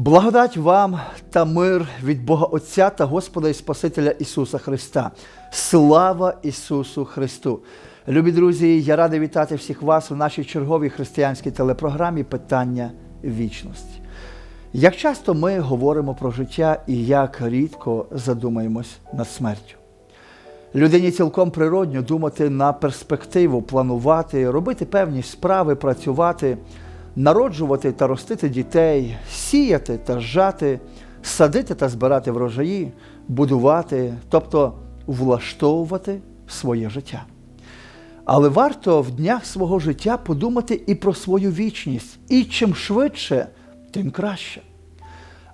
Благодать вам та мир від Бога Отця та Господа і Спасителя Ісуса Христа. Слава Ісусу Христу! Любі друзі, я радий вітати всіх вас в нашій черговій християнській телепрограмі Питання вічності. Як часто ми говоримо про життя і як рідко задумаємось над смертю. Людині цілком природньо думати на перспективу, планувати, робити певні справи, працювати, народжувати та ростити дітей, сіяти та жати, садити та збирати врожаї, будувати, тобто влаштовувати своє життя. Але варто в днях свого життя подумати і про свою вічність, і чим швидше, тим краще.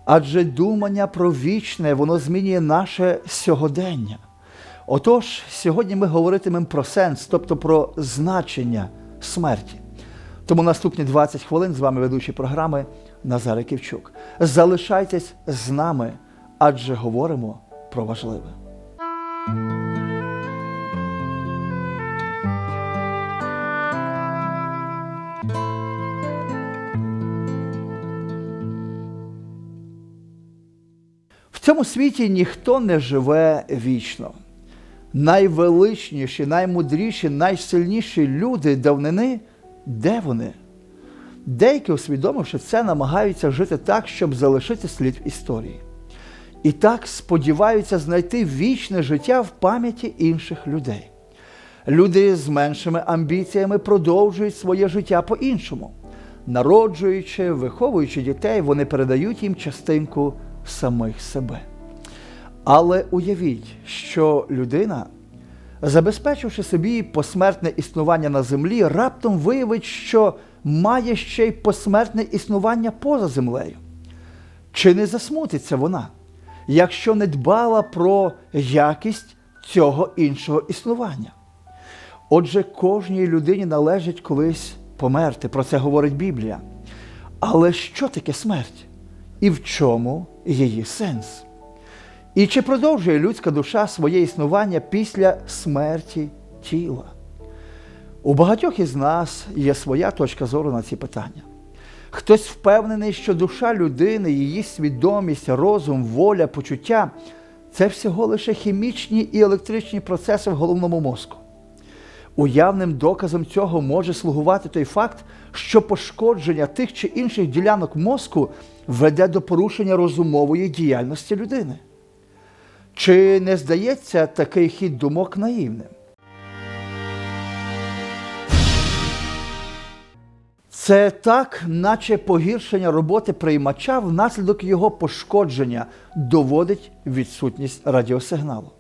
Адже думання про вічне, воно змінює наше сьогодення. Отож, сьогодні ми говоритимемо про сенс, тобто про значення смерті. Тому наступні 20 хвилин з вами ведучі програми Назар Ківчук. Залишайтесь з нами, адже говоримо про важливе. В цьому світі ніхто не живе вічно. Найвеличніші, наймудріші, найсильніші люди давнини, де вони? Деякі, усвідомивши це, намагаються жити так, щоб залишити слід в історії. І так сподіваються знайти вічне життя в пам'яті інших людей. Люди з меншими амбіціями продовжують своє життя по-іншому. Народжуючи, виховуючи дітей, вони передають їм частинку самих себе. Але уявіть, що людина, забезпечивши собі посмертне існування на землі, раптом виявить, що має ще й посмертне існування поза землею. Чи не засмутиться вона, якщо не дбала про якість цього іншого існування? Отже, кожній людині належить колись померти, про це говорить Біблія. Але що таке смерть? І в чому її сенс? І чи продовжує людська душа своє існування після смерті тіла? У багатьох із нас є своя точка зору на ці питання. Хтось впевнений, що душа людини, її свідомість, розум, воля, почуття це всього лише хімічні і електричні процеси в головному мозку. Уявним доказом цього може слугувати той факт, що пошкодження тих чи інших ділянок мозку веде до порушення розумової діяльності людини. Чи не здається такий хід думок наївним? Це так, наче погіршення роботи приймача внаслідок його пошкодження доводить відсутність радіосигналу.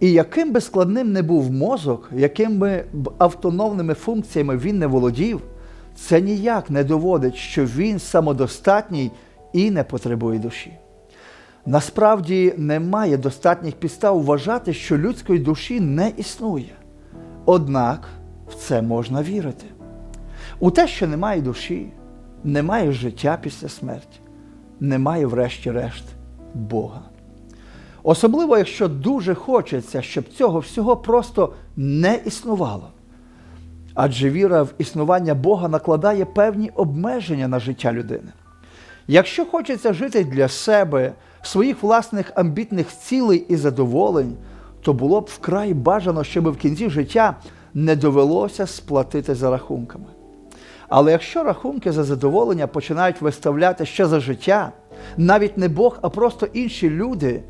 І яким би складним не був мозок, якими б автономними функціями він не володів, це ніяк не доводить, що він самодостатній і не потребує душі. Насправді немає достатніх підстав вважати, що людської душі не існує. Однак в це можна вірити. У те, що немає душі, немає життя після смерті, немає, врешті-решт, Бога. Особливо, якщо дуже хочеться, щоб цього всього просто не існувало. Адже віра в існування Бога накладає певні обмеження на життя людини. Якщо хочеться жити для себе, своїх власних амбітних цілей і задоволень, то було б вкрай бажано, щоб в кінці життя не довелося сплатити за рахунками. Але якщо рахунки за задоволення починають виставляти ще за життя, навіть не Бог, а просто інші люди,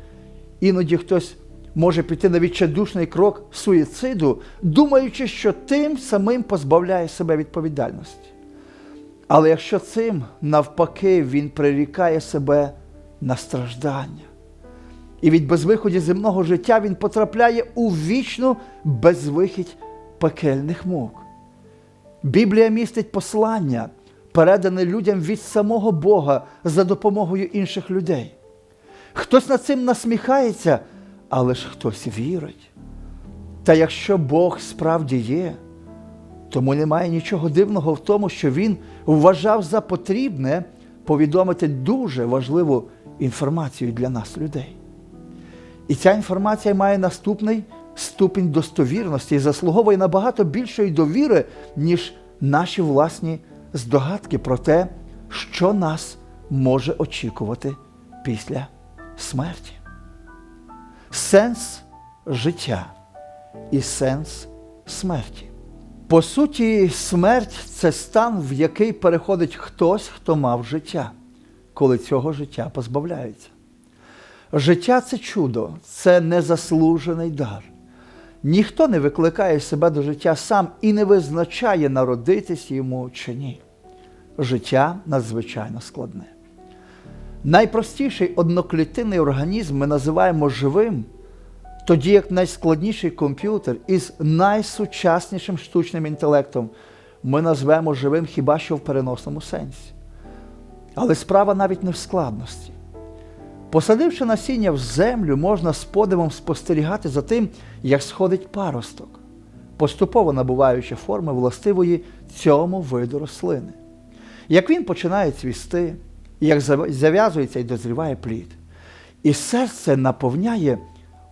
іноді хтось може піти на відчайдушний крок суїциду, думаючи, що тим самим позбавляє себе відповідальності. Але якщо цим навпаки він прирікає себе на страждання, і від безвиході земного життя він потрапляє у вічну безвихідь пекельних мук. Біблія містить послання, передане людям від самого Бога за допомогою інших людей. Хтось над цим насміхається, але ж хтось вірить. Та якщо Бог справді є, тому немає нічого дивного в тому, що Він вважав за потрібне повідомити дуже важливу інформацію для нас, людей. І ця інформація має наступний ступінь достовірності і заслуговує набагато більшої довіри, ніж наші власні здогадки про те, що нас може очікувати після смерті. Сенс життя і сенс смерті. По суті, смерть це стан, в який переходить хтось, хто мав життя, коли цього життя позбавляється. Життя це чудо, це незаслужений дар. Ніхто не викликає себе до життя сам і не визначає, народитись йому чи ні. Життя надзвичайно складне. Найпростіший одноклітинний організм ми називаємо живим, тоді як найскладніший комп'ютер із найсучаснішим штучним інтелектом ми назвемо живим хіба що в переносному сенсі. Але справа навіть не в складності. Посадивши насіння в землю, можна з подивом спостерігати за тим, як сходить паросток, поступово набуваючи форми властивої цьому виду рослини. Як він починає цвісти, як зав'язується і дозріває плід. І серце наповняє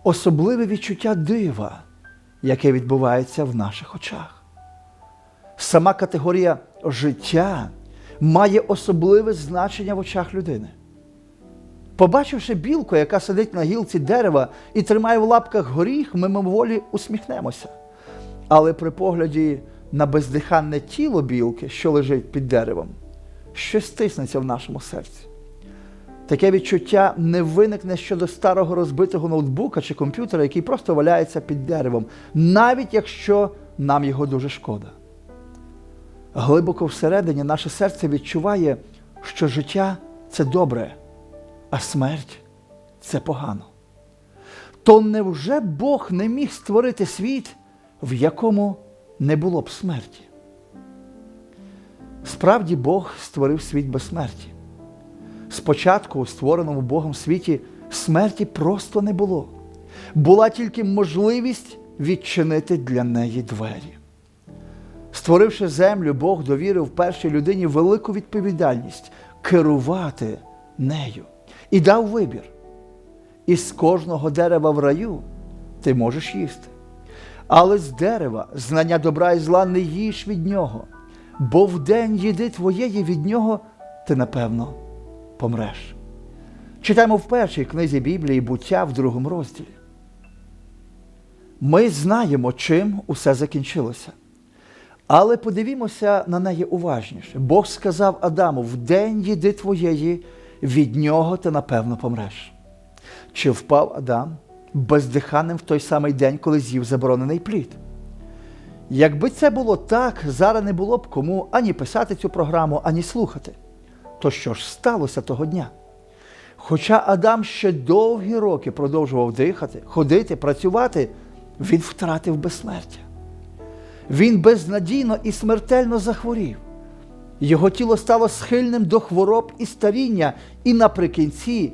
особливе відчуття дива, яке відбувається в наших очах. Сама категорія життя має особливе значення в очах людини. Побачивши білку, яка сидить на гілці дерева і тримає в лапках горіх, ми мимоволі усміхнемося. Але при погляді на бездиханне тіло білки, що лежить під деревом, щось стиснеться в нашому серці. Таке відчуття не виникне щодо старого розбитого ноутбука чи комп'ютера, який просто валяється під деревом, навіть якщо нам його дуже шкода. Глибоко всередині наше серце відчуває, що життя це добре а смерть це погано. То невже Бог не міг створити світ, в якому не було б смерті? Справді Бог створив світ без смерті. Спочатку у створеному Богом світі смерті просто не було. Була тільки можливість відчинити для неї двері. Створивши землю, Бог довірив першій людині велику відповідальність керувати нею і дав вибір. Із кожного дерева в раю ти можеш їсти. Але з дерева знання добра і зла не їж від нього, бо в день їди твоєї від нього ти, напевно, помреш. Читаємо в першій книзі Біблії буття в другому розділі. Ми знаємо, чим усе закінчилося. Але подивімося на неї уважніше. Бог сказав Адаму: в день їди твоєї від нього ти напевно помреш. Чи впав Адам бездиханним в той самий день, коли з'їв заборонений плід? Якби це було так, зараз не було б кому ані писати цю програму, ані слухати. То що ж сталося того дня? Хоча Адам ще довгі роки продовжував дихати, ходити, працювати, він втратив безсмертя. Він безнадійно і смертельно захворів. Його тіло стало схильним до хвороб і старіння, і наприкінці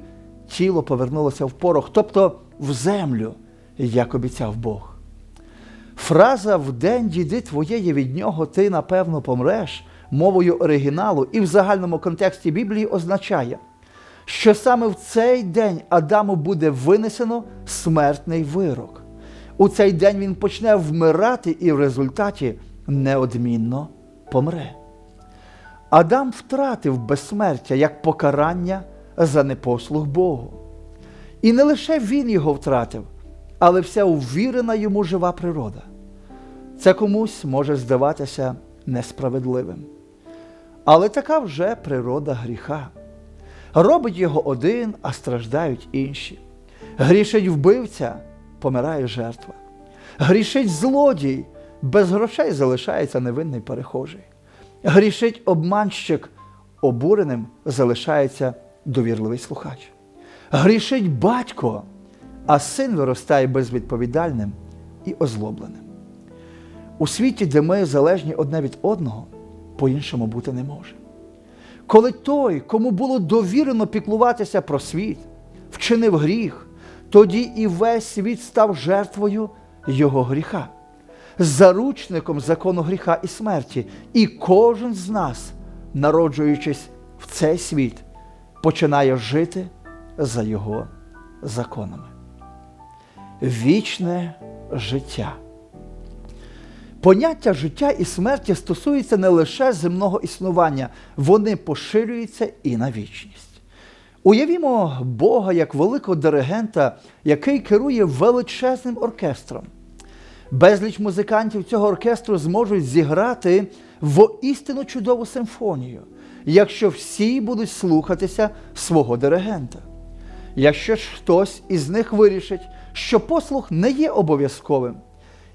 тіло повернулося в порох, тобто в землю, як обіцяв Бог. Фраза в день діди твоєї від нього ти напевно помреш мовою оригіналу і в загальному контексті Біблії означає, що саме в цей день Адаму буде винесено смертний вирок. У цей день він почне вмирати і в результаті неодмінно помре. Адам втратив безсмертя як покарання за непослух Богу. І не лише він його втратив, але вся увірена йому жива природа. Це комусь може здаватися несправедливим. Але така вже природа гріха. Робить його один, а страждають інші. Грішить вбивця, помирає жертва. Грішить злодій, без грошей залишається невинний перехожий. Грішить обманщик, обуреним залишається довірливий слухач. Грішить батько, а син виростає безвідповідальним і озлобленим. У світі, де ми залежні одне від одного, по-іншому бути не може. Коли той, кому було довірено піклуватися про світ, вчинив гріх, тоді і весь світ став жертвою його гріха заручником закону гріха і смерті. І кожен з нас, народжуючись в цей світ, починає жити за його законами. Вічне життя. Поняття життя і смерті стосуються не лише земного існування, вони поширюються і на вічність. Уявімо Бога як великого диригента, який керує величезним оркестром. Безліч музикантів цього оркестру зможуть зіграти воістину чудову симфонію, якщо всі будуть слухатися свого диригента. Якщо ж хтось із них вирішить, що послух не є обов'язковим,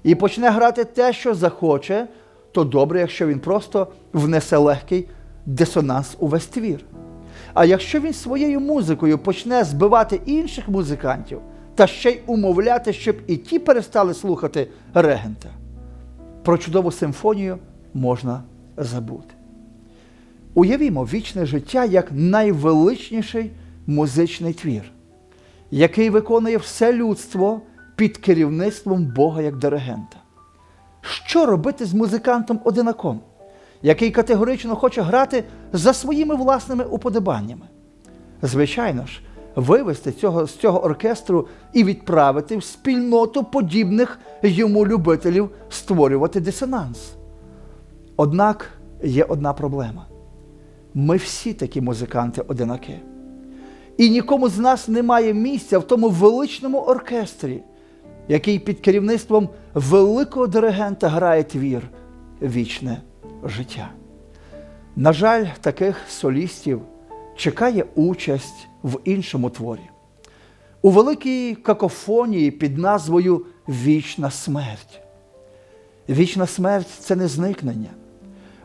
і почне грати те, що захоче, то добре, якщо він просто внесе легкий дисонанс у весь твір. А якщо він своєю музикою почне збивати інших музикантів та ще й умовляти, щоб і ті перестали слухати регента, про чудову симфонію можна забути. Уявімо вічне життя як найвеличніший музичний твір, який виконує все людство під керівництвом Бога як диригента. Що робити з музикантом одинаком, який категорично хоче грати за своїми власними уподобаннями? Звичайно ж, вивести цього, з цього оркестру і відправити в спільноту подібних йому любителів створювати дисонанс. Однак є одна проблема. Ми всі такі музиканти одинаки. І нікому з нас немає місця в тому величному оркестрі, який під керівництвом великого диригента грає твір вічне життя. На жаль, таких солістів чекає участь в іншому творі. У великій какофонії під назвою Вічна смерть. Вічна смерть це не зникнення.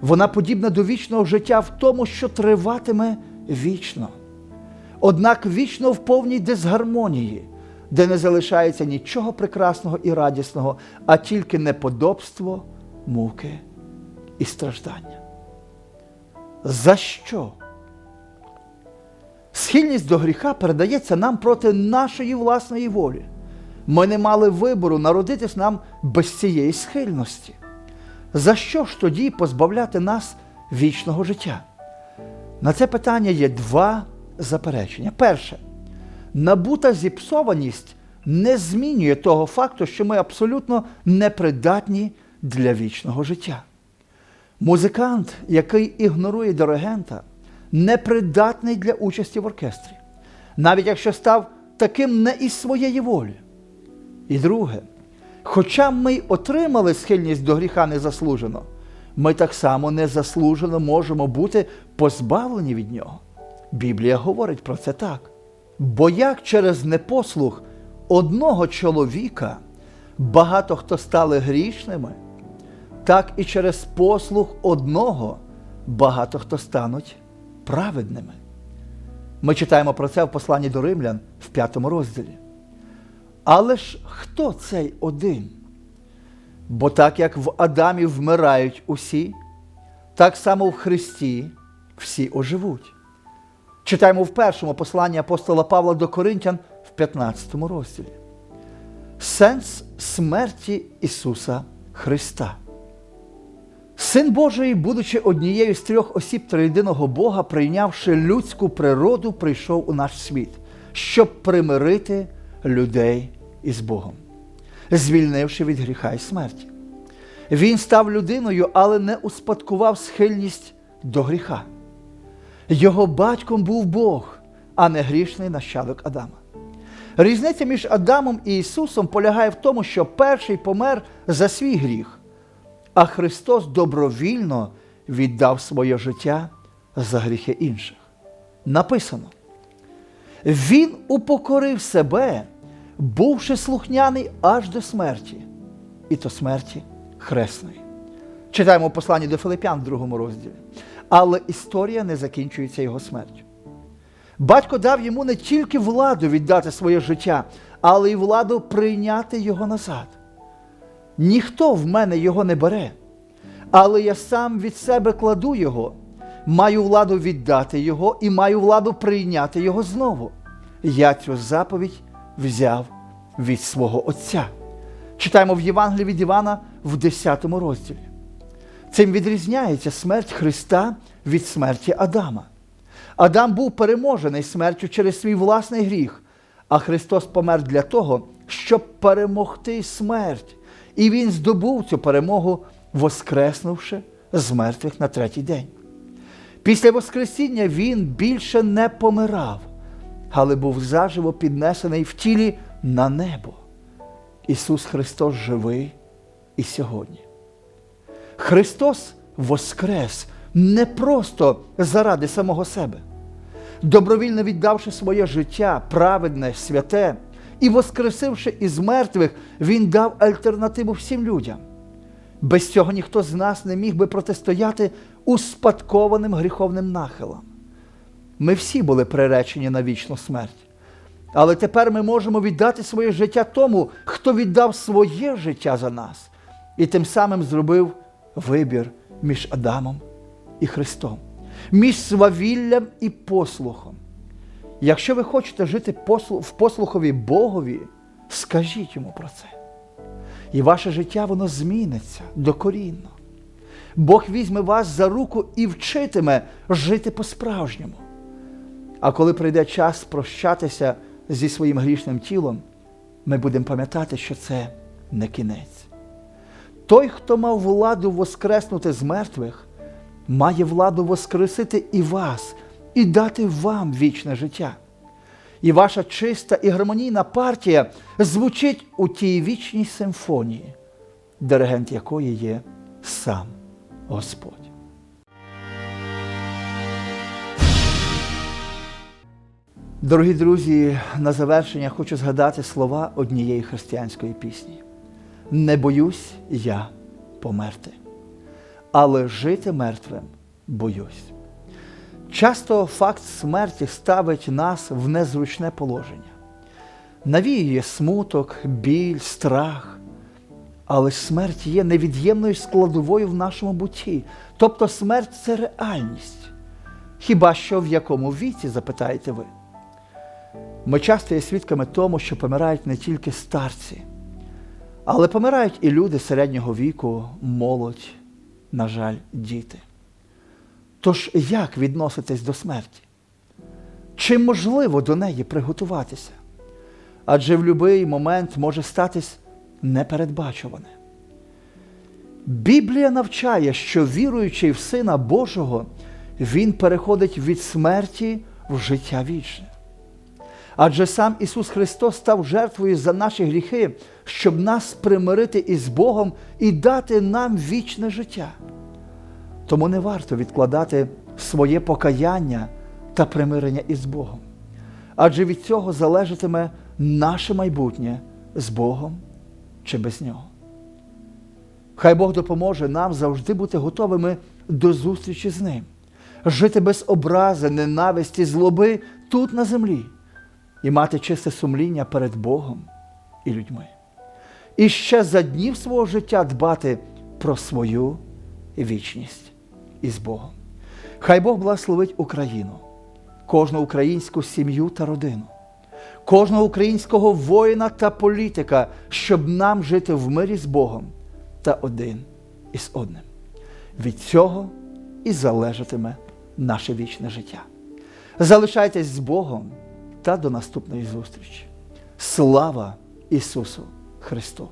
Вона подібна до вічного життя в тому, що триватиме вічно. Однак вічно в повній дисгармонії, де не залишається нічого прекрасного і радісного, а тільки неподобство, муки і страждання. За що? Схильність до гріха передається нам проти нашої власної волі. Ми не мали вибору народитись нам без цієї схильності. За що ж тоді позбавляти нас вічного життя? На це питання є два заперечення. Перше, набута зіпсованість не змінює того факту, що ми абсолютно непридатні для вічного життя. Музикант, який ігнорує диригента, непридатний для участі в оркестрі, навіть якщо став таким не із своєї волі. І друге, хоча ми й отримали схильність до гріха незаслужено, ми так само незаслужено можемо бути позбавлені від нього. Біблія говорить про це так. Бо як через непослух одного чоловіка багато хто стали грішними, так і через послух одного багато хто стануть праведними. Ми читаємо про це в посланні до римлян в п'ятому розділі. Але ж хто цей один? Бо так як в Адамі вмирають усі, так само в Христі всі оживуть. Читаємо в першому посланні апостола Павла до Коринтян в 15 розділі. Сенс смерті Ісуса Христа. Син Божий, будучи однією з трьох осіб триєдиного Бога, прийнявши людську природу, прийшов у наш світ, щоб примирити людей із Богом, звільнивши від гріха і смерті. Він став людиною, але не успадкував схильність до гріха. Його батьком був Бог, а не грішний нащадок Адама. Різниця між Адамом і Ісусом полягає в тому, що перший помер за свій гріх, а Христос добровільно віддав своє життя за гріхи інших. Написано: Він упокорив себе, бувши слухняний аж до смерті, і то смерті хресної. Читаємо в посланні до Филипян в другому розділі. Але історія не закінчується його смертю. Батько дав йому не тільки владу віддати своє життя, але й владу прийняти його назад. Ніхто в мене його не бере, але я сам від себе кладу його, маю владу віддати його і маю владу прийняти його знову. Я цю заповідь взяв від свого Отця. Читаємо в Євангелії від Івана в 10 розділі. Цим відрізняється смерть Христа від смерті Адама. Адам був переможений смертю через свій власний гріх, а Христос помер для того, щоб перемогти смерть. І Він здобув цю перемогу воскреснувши з мертвих на третій день. Після Воскресіння Він більше не помирав, але був заживо піднесений в тілі на небо. Ісус Христос живий і сьогодні. Христос воскрес не просто заради самого себе, добровільно віддавши своє життя, праведне, святе, і воскресивши із мертвих, Він дав альтернативу всім людям. Без цього ніхто з нас не міг би протистояти успадкованим гріховним нахилам. Ми всі були приречені на вічну смерть. Але тепер ми можемо віддати своє життя тому, хто віддав своє життя за нас, і тим самим зробив вибір між Адамом і Христом, між свавіллям і послухом. Якщо ви хочете жити в послухові Богові, скажіть йому про це. І ваше життя воно зміниться докорінно. Бог візьме вас за руку і вчитиме жити по-справжньому. А коли прийде час прощатися зі своїм грішним тілом, ми будемо пам'ятати, що це не кінець. Той, хто мав владу воскреснути з мертвих, має владу воскресити і вас, і дати вам вічне життя. І ваша чиста і гармонійна партія звучить у тій вічній симфонії, диригент якої є сам Господь. Дорогі друзі, на завершення хочу згадати слова однієї християнської пісні. Не боюсь я померти, але жити мертвим боюсь. Часто факт смерті ставить нас в незручне положення. Навіює смуток, біль, страх. Але смерть є невід'ємною складовою в нашому бутті. Тобто смерть це реальність. Хіба що в якому віці, запитаєте ви? Ми часто є свідками тому, що помирають не тільки старці, але помирають і люди середнього віку, молодь, на жаль, діти. Тож як відноситись до смерті? Чи можливо до неї приготуватися? Адже в будь-який момент може статись непередбачуване. Біблія навчає, що віруючий в Сина Божого, Він переходить від смерті в життя вічне. Адже сам Ісус Христос став жертвою за наші гріхи, щоб нас примирити із Богом і дати нам вічне життя. Тому не варто відкладати своє покаяння та примирення із Богом. Адже від цього залежатиме наше майбутнє з Богом чи без Нього. Хай Бог допоможе нам завжди бути готовими до зустрічі з Ним, жити без образи, ненависті, злоби тут на землі і мати чисте сумління перед Богом і людьми. І ще за днів свого життя дбати про свою вічність із Богом. Хай Бог благословить Україну, кожну українську сім'ю та родину, кожного українського воїна та політика, щоб нам жити в мирі з Богом та один із одним. Від цього і залежатиме наше вічне життя. Залишайтесь з Богом та до наступної зустрічі. Слава Ісусу Христу!